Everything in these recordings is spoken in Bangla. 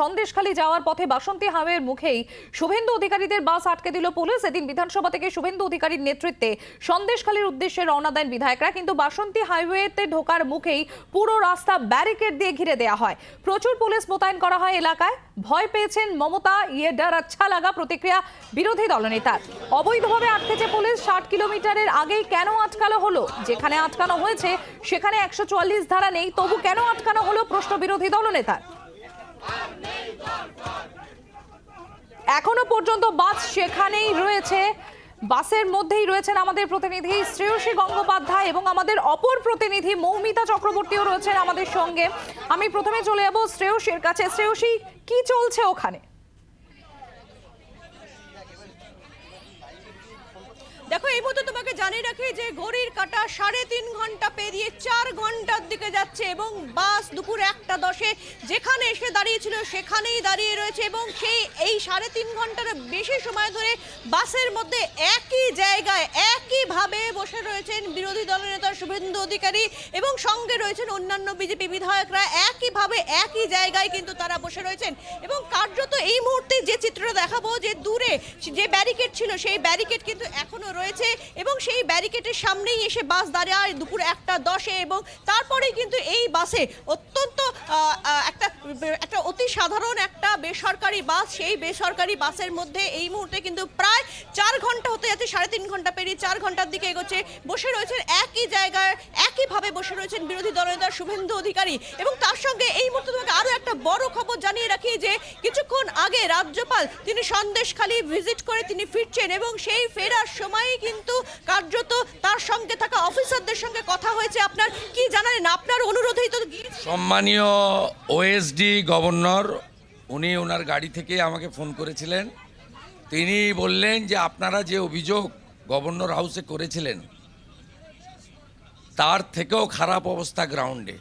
সন্দেশখালী যাওয়ার পথে বাসন্তী হাইওয়ের মুখেই শুভেন্দু অধিকারীদের বাস আটকে দিল পুলিশ। এদিন বিধানসভা থেকে শুভেন্দু অধিকারীর নেতৃত্বে সন্দেশখালীর উদ্দেশ্যে রওনা দেন বিধায়করা। কিন্তু বাসন্তী হাইওয়েতে ঢোকার মুখেই পুরো রাস্তা ব্যারিকেড দিয়ে ঘিরে দেওয়া হয়। প্রচুর পুলিশ মোতায়েন করা হয় এলাকায়। ভয় পেয়েছেন মমতা ইয়ে ডার আচ্ছা লাগা প্রতিক্রিয়া বিরোধী দলনেতার। অবৈধভাবে আটকেছে পুলিশ, ষাট কিলোমিটারের আগেই কেন আটকালো হলো? যেখানে আটকানো হয়েছে, সেখানে একশো চুয়াল্লিশ ধারা নেই। তবু কেন আটকানো হলো প্রশ্ন বিরোধী দলনেতার। এখনও পর্যন্ত বাস সেখানেই রয়েছে। বাসের মধ্যেই রয়েছেন আমাদের প্রতিনিধি শ্রেয়সী গঙ্গোপাধ্যায় এবং আমাদের অপর প্রতিনিধি মৌমিতা চক্রবর্তীও রয়েছেন আমাদের সঙ্গে। আমি প্রথমে চলে যাব শ্রেয়সীর কাছে। শ্রেয়সী, কি চলছে ওখানে? দেখো, এই মুহূর্তে তোমাকে জানিয়ে রাখি যে ঘড়ির কাটা সাড়ে তিন ঘণ্টা পেরিয়ে চার ঘণ্টার দিকে যাচ্ছে এবং বাস দুপুর একটা দশে যেখানে এসে দাঁড়িয়েছিল সেখানেই দাঁড়িয়ে রয়েছে এবং সেই এই সাড়ে তিন ঘণ্টার বেশি সময় ধরে বাসের মধ্যে একই জায়গায় একইভাবে বসে রয়েছেন বিরোধী দলনেতা শুভেন্দু অধিকারী এবং সঙ্গে রয়েছেন অন্যান্য বিজেপি বিধায়করা। একইভাবে একই জায়গায় কিন্তু তারা বসে রয়েছেন এবং কার্যত এই মুহূর্তে যে চিত্রটা দেখাবো যে দূরে যে ব্যারিকেড ছিল, সেই ব্যারিকেড কিন্তু এখনও রয়েছে এবং সেই ব্যারিকেডের সামনেই এসে বাস দাঁড়ায় দুপুর একটা দশে এবং তারপরেই কিন্তু এই বাসে অত্যন্ত একটা একটা অতি সাধারণ একটা বেসরকারি বাস, সেই বেসরকারি বাসের মধ্যে এই মুহূর্তে কিন্তু প্রায় চার ঘণ্টা হতে যাচ্ছে, সাড়ে তিন ঘণ্টা পেরিয়ে চার ঘণ্টার দিকে এগোচ্ছে। বসে রয়েছেন একই জায়গায়, একইভাবে বসে রয়েছেন বিরোধী দলনেতা শুভেন্দু অধিকারী। এবং তার সঙ্গে এই মুহূর্তে তোমাকে আরও একটা বড় খবর জানিয়ে রাখি যে, কিছুক্ষণ আগে রাজ্যপাল তিনি সন্দেশখালী ভিজিট করে তিনি ফিরছেন এবং সেই ফেরার সময়ই কিন্তু কার্যত তার সঙ্গে থাকা অফিসারদের সঙ্গে কথা হয়েছে। আপনার কি জানালেন আপনার অনুরোধেই তো সম্মানীয় ওএসডি গভর্নর, উনি ওনার গাড়ি থেকে আমাকে ফোন করেছিলেন। তিনি বললেন যে আপনারা যে অভিযোগ গভর্নর হাউসে করেছিলেন, তার থেকেও খারাপ অবস্থা গ্রাউন্ডে।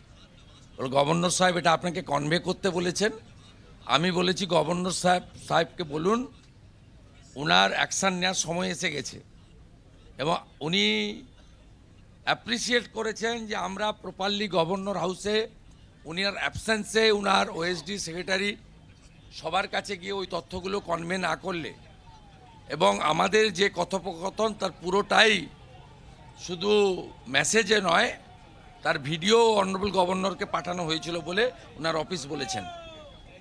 গভর্নর সাহেব, এটা আপনাকে কনভে করতে বলেছেন। আমি বলেছি, গভর্নর সাহেব, সাহেবকে বলুন ওনার অ্যাকশান নেওয়ার সময় এসে গেছে। এবং উনি অ্যাপ্রিসিয়েট করেছেন যে আমরা প্রপারলি গভর্নর হাউসে উনার অ্যাবসেন্সে উনার ওএসডি সেক্রেটারি সবার কাছে গিয়ে ওই তথ্যগুলো কনভে না করলে। এবং আমাদের যে কথোপকথন তার পুরোটাই শুধু মেসেজে নয়, তার ভিডিও অনারেবল গভর্নরকে পাঠানো হয়েছিল বলে ওনার অফিস বলেছেন।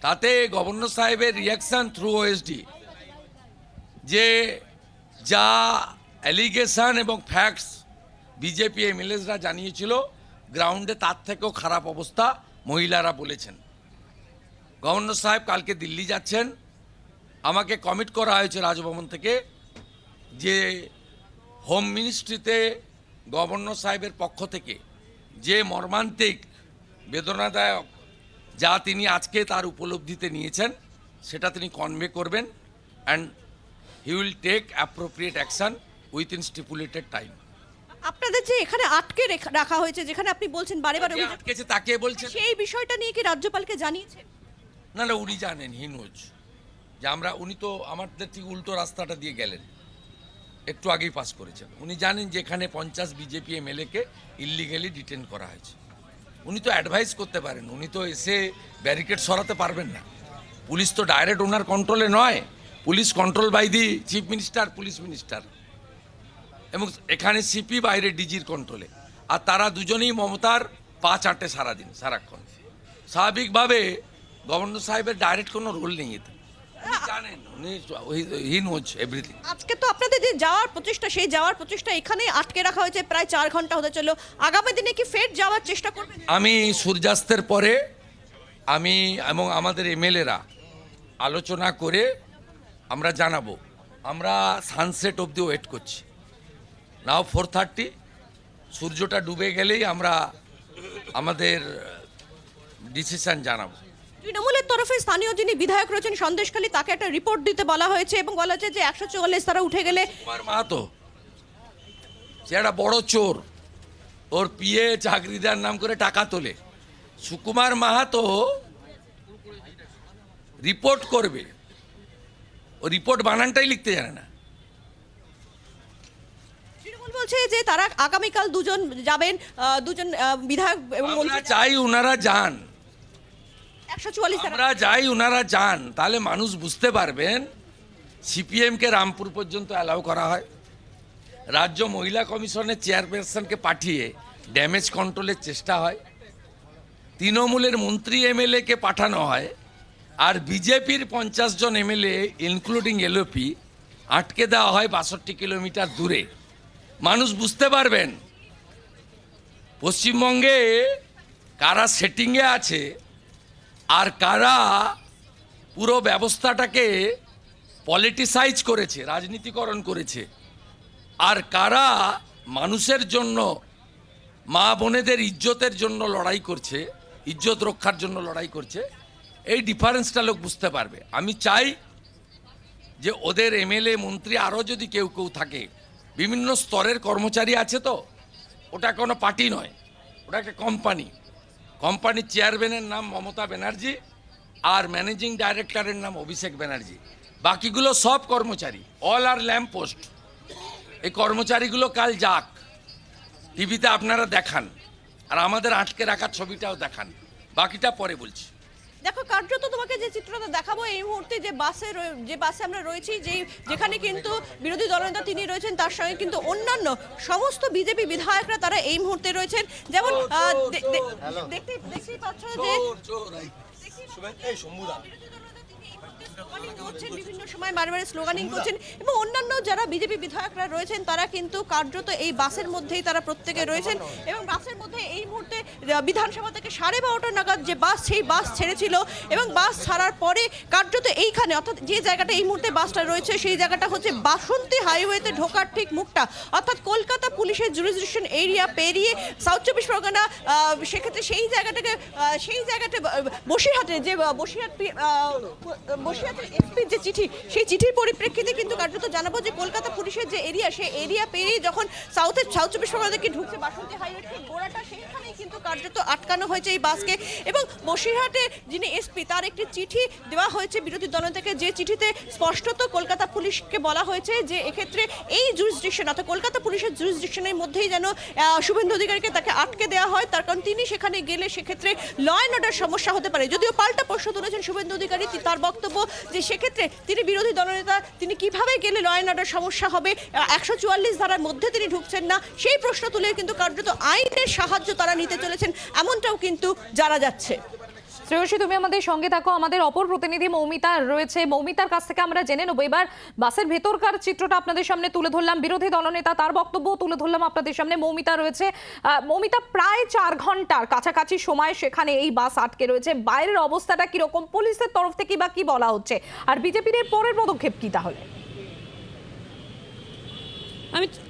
তাতে গভর্নর সাহেবের রিয়াকশান থ্রু ওএসডি যে যা অ্যালিগেশন এবং ফ্যাক্টস বিজেপি এমএলএসরা জানিয়েছিল, গ্রাউন্ডে তার থেকেও খারাপ অবস্থা মহিলারা বলেছেন। গভর্নর সাহেব কালকে দিল্লি যাচ্ছেন। আমাকে কমিট করা হয়েছে রাজভবন থেকে যে হোম মিনিস্ট্রিতে গভর্নর সাহেবের পক্ষ থেকে যে মর্মান্তিক, বেদনাদায়ক যা তিনি আজকে তার উপলব্ধিতে নিয়েছেন, সেটা তিনি কনভে করবেন and he will take appropriate action within stipulated time আপনাদের যে এখানে আটকে রেখা- হয়েছে যেখানে আপনি বলছেন বারে বারে আটকেছে তাকে বলছেন। সেই বিষয়টা নিয়ে কি রাজ্যপালকে জানিয়েছেন? না না উনি জানেন হিনোজ যে আমরা উনি তো আমাদের ঠিক উল্টো রাস্তাটা দিয়ে গেলেন। একটু আগেই পাস করেছেন। উনি জানেন যে এখানে পঞ্চাশ বিজেপি এমএলএকে ইল্লিগালি ডিটেন করা হয়েছে। উনি তো অ্যাডভাইস করতে পারেন উনি তো এসে ব্যারিকেড সরাতে পারবেন না। পুলিশ তো ডাইরেক্ট ওনার কন্ট্রোলে নয়। Police control by the chief minister police minister এবং এখানে সিপি বাইরে ডিজির কন্ট্রোলে আর তারা দুজনেই মমতার পা চাটে সারাদিন সারাক্ষণ। স্বাভাবিকভাবে গভর্নর সাহেবের ডাইরেক্ট কোনো রোল নেই এতে। উনি জানেন উনি হি নোজ এভরিথিং। আজকে তো আপনাদের যে যাওয়ার প্রচেষ্টা সেই যাওয়ার প্রচেষ্টা এখানেই আটকে রাখা হয়েছে প্রায় চার ঘণ্টা হতে চলল। আগামী দিনে কি ফের যাওয়ার চেষ্টা করবেন? আমি সূর্যাস্তের পরে আমি এবং আমাদের এমএলএরা আলোচনা করে আমরা জানাব। আমরা সানসেট অবধি ওয়েট করছি। নাও ফোর থার্টি সূর্যটা ডুবে গেলেই আমরা আমাদের ডিসিশন জানাব। তৃণমূলের তরফে স্থানীয় যিনি বিধায়ক রয়েছেন সন্দেশখালী তাকে একটা রিপোর্ট দিতে বলা হয়েছে এবং বলা হয়েছে যে একশো চুয়াল্লিশ তারা উঠে গেলে মাহাতো সে একটা বড় চোর। ওর পিএ চাকরিদার নাম করে টাকা তোলে। সুকুমার মাহাতো রিপোর্ট করবে। ও রিপোর্ট বানানটাই লিখতে জানে না। বলছে যে তারা আগামীকাল দুজন যাবেন দুজন বিধায়ক এবং আমরা চাই ওনারা যান। একশো চুয়াল্লিশ আমরা যাই ওনারা যান। তাহলে মানুষ বুঝতে পারবেন সিপিএমকে রামপুর পর্যন্ত অ্যালাউ করা হয়। রাজ্য মহিলা কমিশনের চেয়ারপারসনকে পাঠিয়ে ড্যামেজ কন্ট্রোলের চেষ্টা হয়। তৃণমূলের মন্ত্রী এমএলএকে পাঠানো হয়। আর বিজেপির পঞ্চাশ জন এমএলএ ইনক্লুডিং এলওপি আটকে দেওয়া হয় বাষট্টি কিলোমিটার দূরে। মানুষ বুঝতে পারবেন। পশ্চিমবঙ্গে কারা সেটিংয়ে আছে আর কারা পুরো ব্যবস্থাটাকে পলিটিসাইজ করেছে, রাজনীতিকরণ করেছে, আর কারা মানুষের জন্য, মা বোনেদের ইজ্জতের জন্য লড়াই করছে, ইজ্জত রক্ষার জন্য লড়াই করছে, এই ডিফারেন্সটা লোক বুঝতে পারবে। আমি চাই যে ওদের এমএলএ, মন্ত্রী আরও যদি কেউ কেউ থাকে বিভিন্ন স্তরের কর্মচারী আছে তো। ওটা কোনো পার্টি নয়, ওটা একটা কোম্পানি কোম্পানির চেয়ারম্যানের নাম মমতা ব্যানার্জি আর ম্যানেজিং ডাইরেক্টরের নাম অভিষেক ব্যানার্জি। বাকিগুলো সব কর্মচারী অল আর ল্যাম্প পোস্ট এই কর্মচারীগুলো কাল যাক টিভিতে আপনারা দেখান, আর আমাদের আটকে রাখার ছবিটাও দেখান। বাকিটা পরে বলছি। দেখো কার্যত তোমাকে যে চিত্রটা দেখাবো এই মুহূর্তে যে বাসে যে বাসে আমরা রয়েছি যেই যেখানে কিন্তু বিরোধী দলনেতা তিনি রয়েছেন তার সঙ্গে কিন্তু অন্যান্য সমস্ত বিজেপি বিধায়করা তারা এই মুহূর্তে রয়েছেন। যেমন আহ, দে- দে- দেখতেই পাচ্ছ যে স্লোগানিং করছেন, বিভিন্ন স্লোগানিং করছেন এবং অন্যান্য যারা বিজেপি বিধায়করা রয়েছেন, তারা কিন্তু কার্যত এই বাসের মধ্যেই তারা প্রত্যেকে রয়েছেন এবং বাসের মধ্যে এই মুহূর্তে বিধানসভা থেকে সাড়ে বারোটা নাগাদ যে বাস, সেই বাস ছেড়েছিল এবং বাস ছাড়ার পরে কার্যত এইখানে, অর্থাৎ যে জায়গাটা এই মুহূর্তে বাসটা রয়েছে, সেই জায়গাটা হচ্ছে বাসন্তী হাইওয়েতে ঢোকার ঠিক মুখটা। অর্থাৎ কলকাতা পুলিশের জুরিসডিকশন এরিয়া পেরিয়ে সাউথ চব্বিশ পরগনা সেক্ষেত্রে সেই জায়গাটাকে সেই জায়গাটা বসিরহাটে যে বসিরহাট বসিরহাটের এসপির যে চিঠি, সেই চিঠির পরিপ্রেক্ষিতে কিন্তু কার্যত জানাব যে কলকাতা পুলিশের যে এরিয়া, সেই এরিয়া পেরিয়ে যখন সাউথের সাউথ চব্বিশ পরগনা থেকে ঢুকছে বাসন্তী হাইওয়ে গোড়াটা সেইখানেই কিন্তু কার্যত আটকানো হয়েছে এই বাসকে। এবং বসিরহাটে যিনি এসপি, তার একটি চিঠি দেওয়া হয়েছে বিরোধী দল থেকে যে চিঠিতে স্পষ্টত কলকাতা পুলিশকে বলা হয়েছে যে এক্ষেত্রে এই জুরিসডিকশন অর্থাৎ কলকাতা পুলিশের জুরিসডিকশনের মধ্যেই যেন শুভেন্দু অধিকারীকে তাকে আটকে দেওয়া হয়, তার কারণ তিনি সেখানে গেলে সেক্ষেত্রে ল অ্যান্ড অর্ডার সমস্যা হতে পারে। যদিও পাল্টা প্রশ্ন তুলেছেন শুভেন্দু অধিকারী তার বক্তব্য যে সেক্ষেত্রে তিনি বিরোধী দলনেতা, তিনি কীভাবে গেলে ল অ্যান্ড অর্ডার সমস্যা হবে একশো চুয়াল্লিশ ধারার মধ্যে তিনি ঢুকছেন না, সেই প্রশ্ন তুলে কিন্তু কার্যত আইনের সাহায্য তারা নিতে চলেছেন এমনটাও কিন্তু জানা যাচ্ছে। শ্রেয়সী তুমি আমাদের সঙ্গে থাকো। আমাদের অপর প্রতিনিধি মৌমিতা রয়েছে। মৌমিতার কাছ থেকে আমরা জেনে নেব। এবার বাসের ভেতরকার চিত্রটা আপনাদের সামনে তুলে ধরলাম। বিরোধী দলনেতা তার বক্তব্য তুলে ধরলাম আপনাদের সামনে। মৌমিতা রয়েছে। মৌমিতা প্রায় চার ঘণ্টার কাছাকাছি সময় সেখানে এই বাস আটকে রয়েছে। বাইরের অবস্থাটা কীরকম? পুলিশের তরফ থেকে বা কি বলা হচ্ছে? আর বিজেপির পরের পদক্ষেপ কি তাহলে?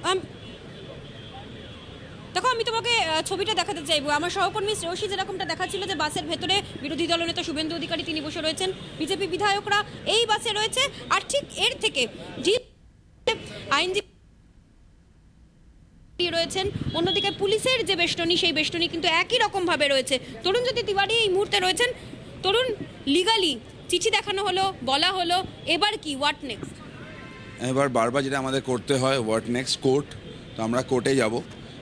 আম- দেখো, আমি তোমাকে ছবিটা দেখাতে চাইব। আমার সহকর্মী শ্রেয়সী যেরকমটা দেখাচ্ছিল যে বাসের ভেতরে বিরোধী দলনেতা শুভেন্দু অধিকারী তিনি বসে রয়েছেন, বিজেপি বিধায়করা এই বাসে রয়েছে। আর ঠিক এর থেকে আইনজীবী রয়েছেন, অন্যদিকে পুলিশের যে বেষ্টনী, সেই বেষ্টনী কিন্তু একই রকমভাবে রয়েছে। তরুণজ্যোতি তিওয়ারি এই মুহূর্তে রয়েছেন। তরুণ, লিগালি, চিঠি দেখানো হলো, বলা হলো, এবার কি, হোয়াট নেক্সট? এবার বারবার যেটা আমাদের করতে হয়, হোয়াট নেক্সট, কোর্ট। তো আমরা কোর্টে যাব।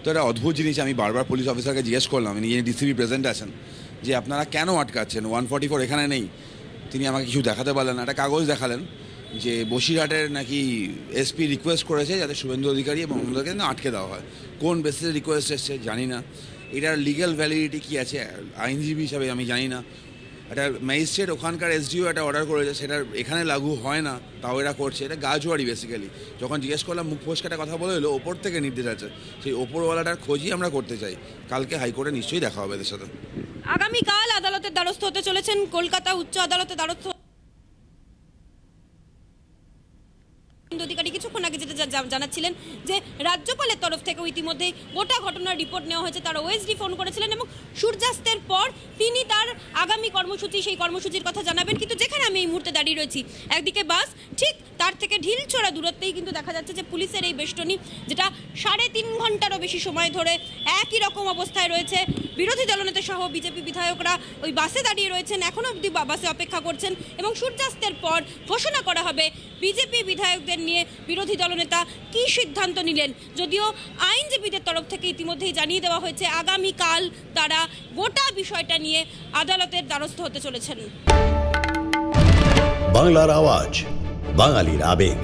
তো এটা অদ্ভুত জিনিস, আমি বারবার পুলিশ অফিসারকে জিজ্ঞেস করলাম, ইনি ডিসিপি প্রেজেন্ট আছেন, যে আপনারা কেন আটকাচ্ছেন? ওয়ান ফর্টি ফোর এখানে নেই। তিনি আমাকে কিছু দেখাতে পারলেন একটা কাগজ দেখালেন যে বসিরহাটের নাকি এসপি রিকোয়েস্ট করেছে যাতে শুভেন্দু অধিকারী এবং অন্যদেরকে আটকে দেওয়া হয়। কোন বেসিসে রিকোয়েস্ট এসছে জানি না। এটার লিগ্যাল ভ্যালিডিটি কী আছে? আইনজীবী হিসাবে আমি জানি না। একটা ম্যাজিস্ট্রেট ওখানকার এসডিও একটা অর্ডার করেছে, সেটা এখানে লাগু হয় না, তাও এরা করছে, এটা গাজুয়ারি বেসিক্যালি যখন জিজ্ঞেস করলাম, মুখ ফসকাটা কথা বলে এলো, ওপর থেকে নির্দেশ আছে, সেই ওপরওয়ালাটার খোঁজই আমরা করতে চাই। কালকে হাইকোর্টে নিশ্চয়ই দেখা হবে এদের সাথে। আগামীকাল আদালতের দ্বারস্থ হতে চলেছেন কলকাতা উচ্চ আদালতের দ্বারস্থ শুভেন্দু অধিকারী কিছুক্ষণ আগে যেটা জা- জা- জানাচ্ছিলেন যে রাজ্যপালের তরফ থেকে ইতিমধ্যে গোটা ঘটনার রিপোর্ট নেওয়া হয়েছে। তার ওএসডি ফোন করেছিলেন এবং সূর্যাস্তের পর তিনি তার আগামী কর্মসূচি, সেই কর্মসূচির কথা জানাবেন। কিন্তু যেখানে আমি এই মুহূর্তে দাঁড়িয়ে রয়েছি, একদিকে বাস, ঠিক তার থেকে ঢিলছোড়া দূরত্বেই কিন্তু দেখা যাচ্ছে যে পুলিশের এই বেষ্টনী, যেটা সাড়ে তিন ঘন্টারও বেশি সময় ধরে একই রকম অবস্থায় রয়েছে। বিরোধী দলনেতা সহ বিজেপি বিধায়করা ওই বাসে দাঁড়িয়ে রয়েছেন এখনও অবধি বা- বাসে অপেক্ষা করছেন এবং সূর্যাস্তের পর ঘোষণা করা হবে। বিজেপি বিধায়কদের নিয়ে বিরোধী দলনেতা নেতা কি সিদ্ধান্ত নিলেন? যদিও আইনজীবীদের তরফ থেকে ইতিমধ্যেই জানিয়ে দেওয়া হয়েছে, আগামীকাল তারা গোটা বিষয়টা নিয়ে আদালতের দ্বারস্থ হতে চলেছেন। বাংলার আওয়াজ, বাঙালির আবেগ।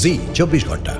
জি, চব্বিশ ঘণ্টা।